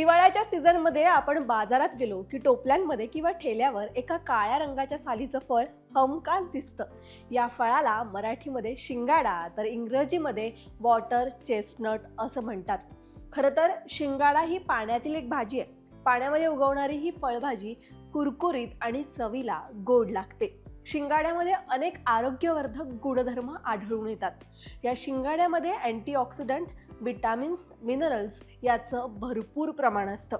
हिवाळ्याच्या सीझनमध्ये आपण बाजारात गेलो की टोपल्यांमध्ये किंवा ठेल्यावर एका काळ्या रंगाच्या सालीचं फळ हमखास दिसतं. या फळाला मराठीमध्ये शिंगाडा तर इंग्रजीमध्ये वॉटर चेस्टनट असं म्हणतात. खरं तर शिंगाडा ही पाण्यातील एक भाजी आहे. पाण्यामध्ये उगवणारी ही फळभाजी कुरकुरीत आणि चवीला गोड लागते. शिंगाड्यामध्ये अनेक आरोग्यवर्धक गुणधर्म आढळून येतात. या शिंगाड्यामध्ये अँटीऑक्सिडंट विटामिन्स मिनरल्स याचं भरपूर प्रमाण असतं.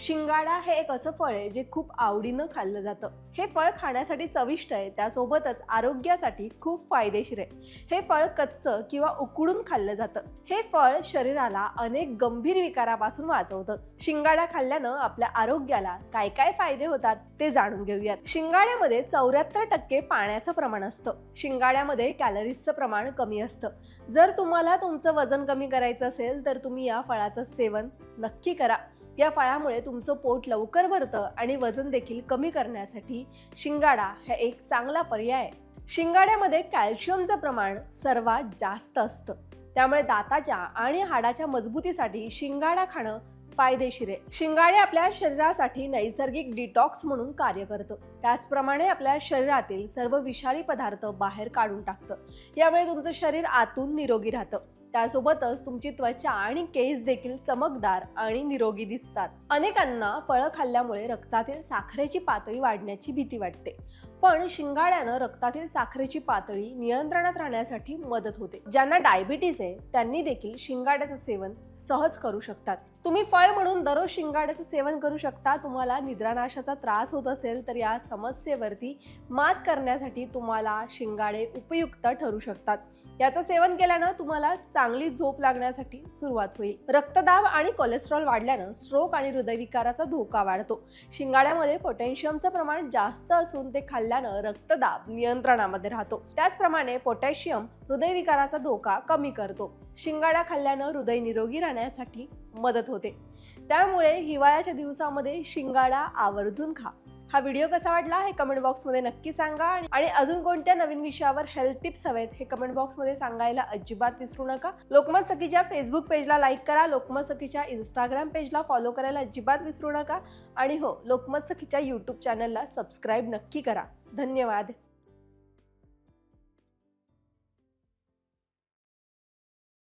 शिंगाडा हे एक असं फळ आहे जे खूप आवडीनं खाल्लं जातं. हे फळ खाण्यासाठी चविष्ट आहे त्यासोबतच आरोग्यासाठी खूप फायदेशीर आहे. हे फळ कच्चं किंवा उकडून खाल्लं जातं. हे फळ शरीराला अनेक गंभीर विकारापासून वाचवतं. शिंगाडा खाल्ल्यानं आपल्या आरोग्याला काय काय फायदे होतात ते जाणून घेऊयात. शिंगाड्यामध्ये चौऱ्याहत्तर टक्के पाण्याचं प्रमाण असतं. शिंगाड्यामध्ये कॅलरीजचं प्रमाण कमी असतं. जर तुम्हाला तुमचं वजन कमी करायचं असेल तर तुम्ही या फळाचं सेवन नक्की करा. या फळामुळे तुमचं पोट लवकर भरतं आणि वजन देखील कमी करण्यासाठी शिंगाडा हा एक चांगला पर्याय आहे. शिंगाड्यामध्ये कॅल्शियमचं प्रमाण सर्वात जास्त असतं. त्यामुळे दाताच्या आणि हाडाच्या मजबूतीसाठी शिंगाडा खाणं फायदेशीर आहे. शिंगाडे आपल्या शरीरासाठी नैसर्गिक डिटॉक्स म्हणून कार्य करतं. त्याचप्रमाणे आपल्या शरीरातील सर्व विषारी पदार्थ बाहेर काढून टाकतं. यामुळे तुमचं शरीर आतून निरोगी राहतं. त्यासोबतच तुमची त्वचा आणि केस देखील चमकदार आणि निरोगी दिसतात. अनेकांना फळं खाल्ल्यामुळे रक्तातील साखरेची पातळी वाढण्याची भीती वाटते. पण शिंगाड्यानं रक्तातील साखरेची पातळी नियंत्रणात राहण्यासाठी मदत होते. ज्यांना डायबिटीस आहे त्यांनी देखील शिंगाड्याचं सेवन सहज करू शकतात. तुम्ही फळ म्हणून दररोज शिंगाड्याचं सेवन करू शकता. तुम्हाला निद्रानाशाचा त्रास होत असेल तर या समस्येवरती मात करण्यासाठी तुम्हाला शिंगाडे उपयुक्त ठरू शकतात. याचं सेवन केल्यानं तुम्हाला चांगली झोप लागण्यासाठी सुरुवात होईल. रक्तदाब आणि कोलेस्ट्रॉल वाढल्यानं स्ट्रोक आणि हृदयविकाराचा धोका वाढतो. शिंगाड्यामध्ये पोटॅशियमचं प्रमाण जास्त असून ते खाल्ल्यानं रक्तदाब नियंत्रणामध्ये राहतो. त्याचप्रमाणे पोटॅशियम हृदयविकाराचा धोका कमी करतो. शिंगाडा खाल्ल्यानं हृदय निरोगी राहण्यासाठी मदत होते. त्यामुळे हिवाळ्याच्या दिवसामध्ये शिंगाडा आवर्जून खा. हा व्हिडिओ कसा वाटला हे कमेंट बॉक्समध्ये नक्की सांगा. आणि- अजून कोणत्या नवीन विषयावर हेल्थ टिप्स हवेत हे कमेंट बॉक्समध्ये सांगायला अजिबात विसरू नका. लोकमत सखीच्या फेसबुक पेजला लाईक करा. लोकमत सखीच्या इंस्टाग्राम पेजला फॉलो करायला अजिबात विसरू नका. आणि हो लोकमत सखीच्या यूट्यूब चॅनलला सबस्क्राईब नक्की करा. धन्यवाद.